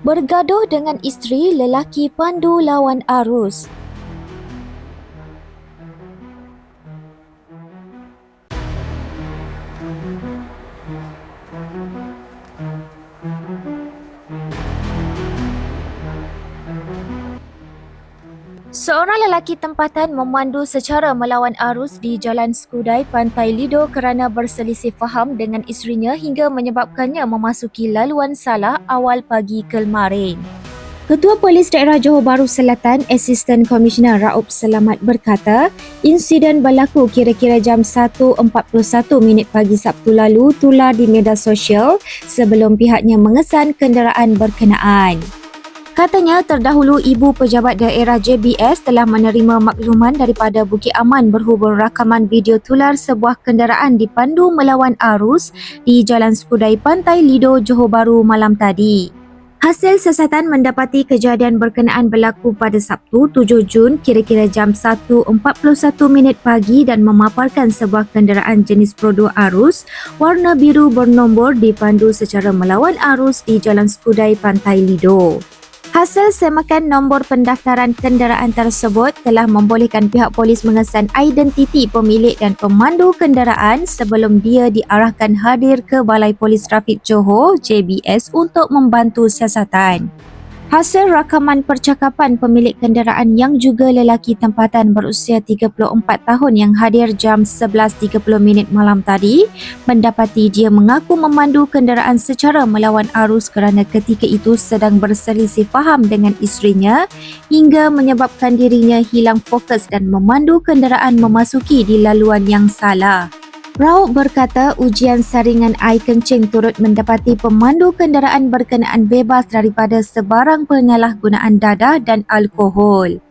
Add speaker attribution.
Speaker 1: Bergaduh dengan isteri lelaki pandu lawan arus. Seorang lelaki tempatan memandu secara melawan arus di Jalan Skudai, Pantai Lido kerana berselisih faham dengan isterinya hingga menyebabkannya memasuki laluan salah awal pagi kemarin. Ketua Polis Daerah Johor Bahru Selatan, Asisten Komisioner Raub Selamat berkata, insiden berlaku kira-kira jam 1.41 minit pagi Sabtu lalu tular di media sosial sebelum pihaknya mengesan kenderaan berkenaan. Katanya terdahulu Ibu Pejabat Daerah JBS telah menerima makluman daripada Bukit Aman berhubung rakaman video tular sebuah kenderaan dipandu melawan arus di Jalan Skudai Pantai Lido Johor Bahru malam tadi. Hasil siasatan mendapati kejadian berkenaan berlaku pada Sabtu 7 Jun kira-kira jam 1.41 minit pagi dan memaparkan sebuah kenderaan jenis Prodo Arus warna biru bernombor dipandu secara melawan arus di Jalan Skudai Pantai Lido. Hasil semakan nombor pendaftaran kenderaan tersebut telah membolehkan pihak polis mengesan identiti pemilik dan pemandu kenderaan sebelum dia diarahkan hadir ke Balai Polis Trafik Johor JBS untuk membantu siasatan. Hasil rakaman percakapan pemilik kenderaan yang juga lelaki tempatan berusia 34 tahun yang hadir jam 11.30 minit malam tadi mendapati dia mengaku memandu kenderaan secara melawan arus kerana ketika itu sedang berselisih faham dengan isterinya hingga menyebabkan dirinya hilang fokus dan memandu kenderaan memasuki di laluan yang salah. Rauh berkata ujian saringan air kencing turut mendapati pemandu kenderaan berkenaan bebas daripada sebarang penyalahgunaan dadah dan alkohol.